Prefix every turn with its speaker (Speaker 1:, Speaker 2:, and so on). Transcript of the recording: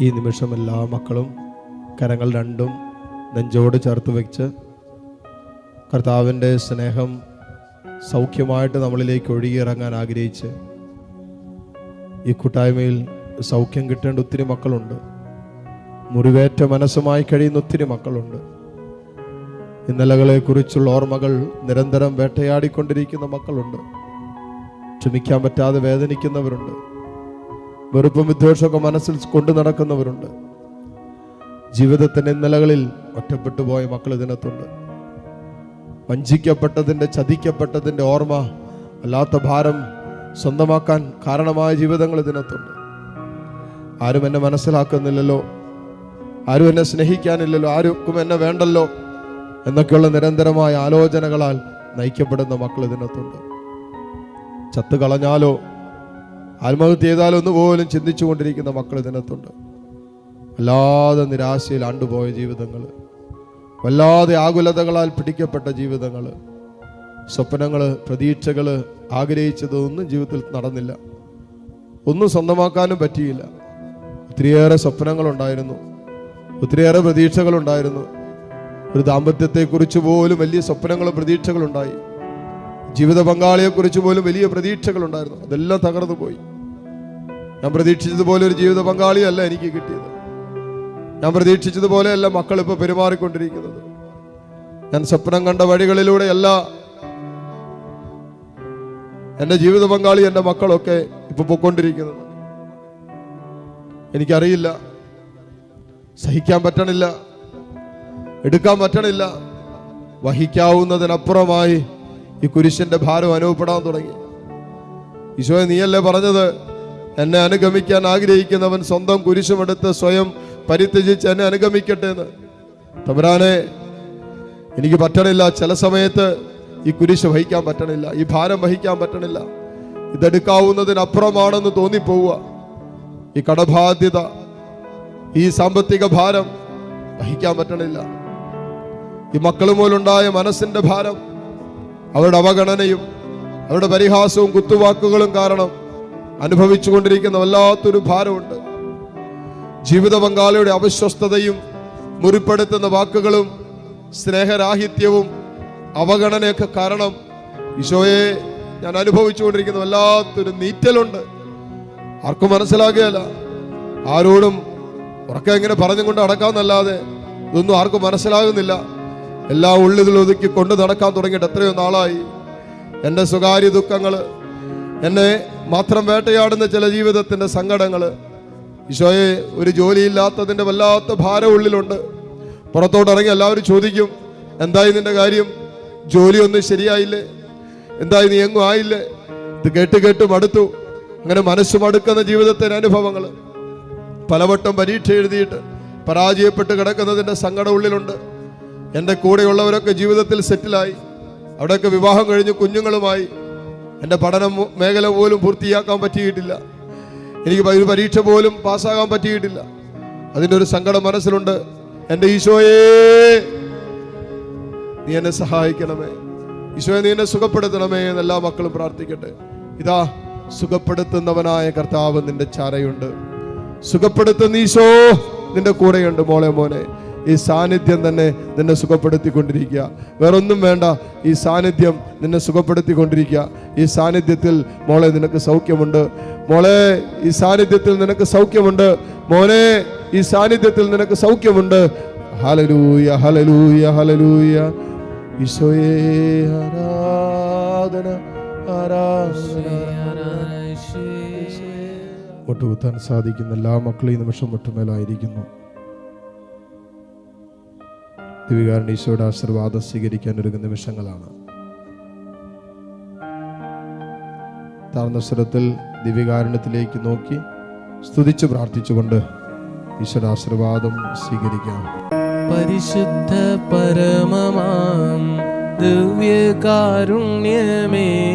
Speaker 1: ഈ നിമിഷം എല്ലാ മക്കളും കരങ്ങൾ രണ്ടും നെഞ്ചോട് ചേർത്ത് വെച്ച് കർത്താവിന്റെ സ്നേഹം സൗഖ്യമായിട്ട് നമ്മളിലേക്ക് ഒഴുകിയിറങ്ങാൻ ആഗ്രഹിച്ച് ഈ കൂട്ടായ്മയിൽ സൗഖ്യം കിട്ടേണ്ട ഒത്തിരി മക്കളുണ്ട്. മുറിവേറ്റ മനസ്സുമായി കഴിയുന്ന ഒത്തിരി മക്കളുണ്ട്. ഇന്നലകളെക്കുറിച്ചുള്ള ഓർമ്മകൾ നിരന്തരം വേട്ടയാടിക്കൊണ്ടിരിക്കുന്ന മക്കളുണ്ട്. ക്ഷമിക്കാൻ പറ്റാതെ വേദനിക്കുന്നവരുണ്ട്. വെറുപ്പും വിദ്വേഷമൊക്കെ മനസ്സിൽ കൊണ്ടു നടക്കുന്നവരുണ്ട്. ജീവിതത്തിന്റെ നിലകളിൽ ഒറ്റപ്പെട്ടു പോയ മക്കൾ ഇതിനകത്തുണ്ട്. വഞ്ചിക്കപ്പെട്ടതിന്റെ ചതിക്കപ്പെട്ടതിന്റെ ഓർമ്മ അല്ലാത്ത ഭാരം സ്വന്തമാക്കാൻ കാരണമായ ജീവിതങ്ങൾ ഇതിനകത്തുണ്ട്. ആരും എന്നെ മനസ്സിലാക്കുന്നില്ലല്ലോ. ആരും എന്നെ സ്നേഹിക്കാനില്ലല്ലോ. ആർക്കും എന്നെ വേണ്ടല്ലോ എന്നൊക്കെയുള്ള നിരന്തരമായ ആലോചനകളാൽ നയിക്കപ്പെടുന്ന മക്കൾ ഇതിനകത്തുണ്ട്. ചത്തു കളഞ്ഞാലോ ആത്മഹത്യ ചെയ്താൽ ഒന്നുപോലും ചിന്തിച്ചു കൊണ്ടിരിക്കുന്ന മക്കൾ ഇതിനകത്തുണ്ട്. വല്ലാതെ നിരാശയിൽ ആണ്ടുപോയ ജീവിതങ്ങൾ. വല്ലാതെ ആകുലതകളാൽ പിടിക്കപ്പെട്ട ജീവിതങ്ങൾ. സ്വപ്നങ്ങൾ പ്രതീക്ഷകൾ ആഗ്രഹിച്ചതൊന്നും ജീവിതത്തിൽ നടന്നില്ല. ഒന്നും സ്വന്തമാക്കാനും പറ്റിയില്ല. ഒത്തിരിയേറെ സ്വപ്നങ്ങളുണ്ടായിരുന്നു. ഒത്തിരിയേറെ പ്രതീക്ഷകളുണ്ടായിരുന്നു. ഒരു ദാമ്പത്യത്തെക്കുറിച്ച് പോലും വലിയ സ്വപ്നങ്ങളും പ്രതീക്ഷകളുണ്ടായി. ജീവിത പങ്കാളിയെക്കുറിച്ച് പോലും വലിയ പ്രതീക്ഷകളുണ്ടായിരുന്നു. അതെല്ലാം തകർന്നു പോയി. ഞാൻ പ്രതീക്ഷിച്ചതുപോലെ ഒരു ജീവിത പങ്കാളിയല്ല എനിക്ക് കിട്ടിയത്. ഞാൻ പ്രതീക്ഷിച്ചതുപോലെയല്ല മക്കൾ ഇപ്പോൾ പെരുമാറിക്കൊണ്ടിരിക്കുന്നത്. ഞാൻ സ്വപ്നം കണ്ട വഴികളിലൂടെയല്ല എന്റെ ജീവിത പങ്കാളി എന്റെ മക്കളൊക്കെ ഇപ്പൊ പൊക്കൊണ്ടിരിക്കുന്നത് എനിക്കറിയില്ല. സഹിക്കാൻ പറ്റണില്ല. എടുക്കാൻ പറ്റണില്ല. വഹിക്കാവുന്നതിനപ്പുറമായി ഈ കുരിശിന്റെ ഭാരം അനുഭവപ്പെടാൻ തുടങ്ങി. ഈശോയെ നീയല്ലേ പറഞ്ഞത്? എന്നെ അനുഗമിക്കാൻ ആഗ്രഹിക്കുന്നവൻ സ്വന്തം കുരിശുമെടുത്ത് സ്വയം പരിത്യജിച്ച് എന്നെ അനുഗമിക്കട്ടെ എന്ന്. തമ്പുരാനെ എനിക്ക് പറ്റണില്ല. ചില സമയത്ത് ഈ കുരിശ് വഹിക്കാൻ പറ്റണില്ല. ഈ ഭാരം വഹിക്കാൻ പറ്റണില്ല. ഇതെടുക്കാവുന്നതിനപ്പുറമാണെന്ന് തോന്നിപ്പോവുക. ഈ കടബാധ്യത ഈ സാമ്പത്തിക ഭാരം വഹിക്കാൻ പറ്റണില്ല. ഈ മക്കൾ മൂലുണ്ടായ മനസ്സിന്റെ ഭാരം അവരുടെ അവഗണനയും അവരുടെ പരിഹാസവും കുത്തുവാക്കുകളും കാരണം അനുഭവിച്ചു കൊണ്ടിരിക്കുന്ന വല്ലാത്തൊരു ഭാരമുണ്ട്. ജീവിത പങ്കാളിയുടെ അവിശ്വസ്തതയും മുറിപ്പെടുത്തുന്ന വാക്കുകളും സ്നേഹരാഹിത്യവും അവഗണനയൊക്കെ കാരണം ഈശോയെ ഞാൻ അനുഭവിച്ചുകൊണ്ടിരിക്കുന്ന വല്ലാത്തൊരു നീറ്റലുണ്ട്. ആർക്കും മനസ്സിലാകുകയല്ല. ആരോടും ഉറക്കെ ഇങ്ങനെ പറഞ്ഞുകൊണ്ട് നടക്കാമെന്നല്ലാതെ ഇതൊന്നും ആർക്കും മനസ്സിലാകുന്നില്ല. എല്ലാ ഉള്ളിൽ ഒതുക്കി കൊണ്ട് നടക്കാൻ തുടങ്ങിയിട്ട് എത്രയോ നാളായി. എന്റെ സ്വകാര്യ ദുഃഖങ്ങൾ എന്നെ മാത്രം വേട്ടയാടുന്ന ചില ജീവിതത്തിന്റെ സങ്കടങ്ങൾ. ഈശോയെ ഒരു ജോലിയില്ലാത്തതിന്റെ വല്ലാത്ത ഭാരം ഉള്ളിലുണ്ട്. പുറത്തോട്ട് ഇറങ്ങി എല്ലാവരും ചോദിക്കും എന്തായി നിന്റെ കാര്യം? ജോലിയൊന്നും ശരിയായില്ലേ? എന്തായി നീ എങ്ങും ആയില്ലേ? ഇത് കേട്ട് കേട്ട് മടുത്തു. അങ്ങനെ മനസ്സ് മടുക്കുന്ന ജീവിതത്തിന്റെ അനുഭവങ്ങൾ. പലവട്ടം പരീക്ഷ എഴുതിയിട്ട് പരാജയപ്പെട്ട് കിടക്കുന്നതിന്റെ സങ്കടം ഉള്ളിലുണ്ട്. എന്റെ കൂടെയുള്ളവരൊക്കെ ജീവിതത്തിൽ സെറ്റിലായി. അവിടെയൊക്കെ വിവാഹം കഴിഞ്ഞ് കുഞ്ഞുങ്ങളുമായി. എന്റെ പഠനം മേഖല പോലും പൂർത്തിയാക്കാൻ പറ്റിയിട്ടില്ല. എനിക്ക് ഒരു പരീക്ഷ പോലും പാസ്സാകാൻ പറ്റിയിട്ടില്ല. അതിന്റെ ഒരു സങ്കടം മനസ്സിലുണ്ട്. എന്റെ ഈശോയേ നീ എന്നെ സഹായിക്കണമേ. ഈശോയെ നീ എന്നെ സുഖപ്പെടുത്തണമേ എന്ന് എല്ലാ മക്കളും പ്രാർത്ഥിക്കട്ടെ. ഇതാ സുഖപ്പെടുത്തുന്നവനായ കർത്താവ് നിന്റെ ചാരയുണ്ട്. സുഖപ്പെടുത്തുന്ന ഈശോ നിന്റെ കൂടെയുണ്ട് മോളെ മോനെ. ഈ സാന്നിധ്യം തന്നെ നിന്നെ സുഖപ്പെടുത്തിക്കൊണ്ടിരിക്കുക. വേറൊന്നും വേണ്ട. ഈ സാന്നിധ്യം നിന്നെ സുഖപ്പെടുത്തിക്കൊണ്ടിരിക്കുക. ഈ സാന്നിധ്യത്തിൽ മോളെ നിനക്ക് സൗഖ്യമുണ്ട്. മോളെ ഈ സാന്നിധ്യത്തിൽ നിനക്ക് സൗഖ്യമുണ്ട്. മോനെ ഈ സാന്നിധ്യത്തിൽ നിനക്ക് സൗഖ്യമുണ്ട്. ഹലലൂയ ഹലലൂയ ഹലലൂയ ഈശോയെ ആരാധന ആരാധന. മുട്ടുകുത്താൻ സാധിക്കുന്ന എല്ലാ മക്കളും ഈ നിമിഷം മുട്ടുമേലായിരിക്കുന്നു ദിവികാരൻ ഈശോയുടെ ആശീർവാദം സ്വീകരിക്കാൻ ഒരുങ്ങുന്ന നിമിഷങ്ങളാണ്. താഴ്ന്ന സ്വരത്തിൽ ദിവ്യകാരുണ്യത്തിലേക്ക് നോക്കി സ്തുതിച്ച് പ്രാർത്ഥിച്ചുകൊണ്ട് ഈശ്വര ആശീർവാദം സ്വീകരിക്കാം.
Speaker 2: പരിശുദ്ധ പരമമാം ദിവ്യകാരുണ്യമേ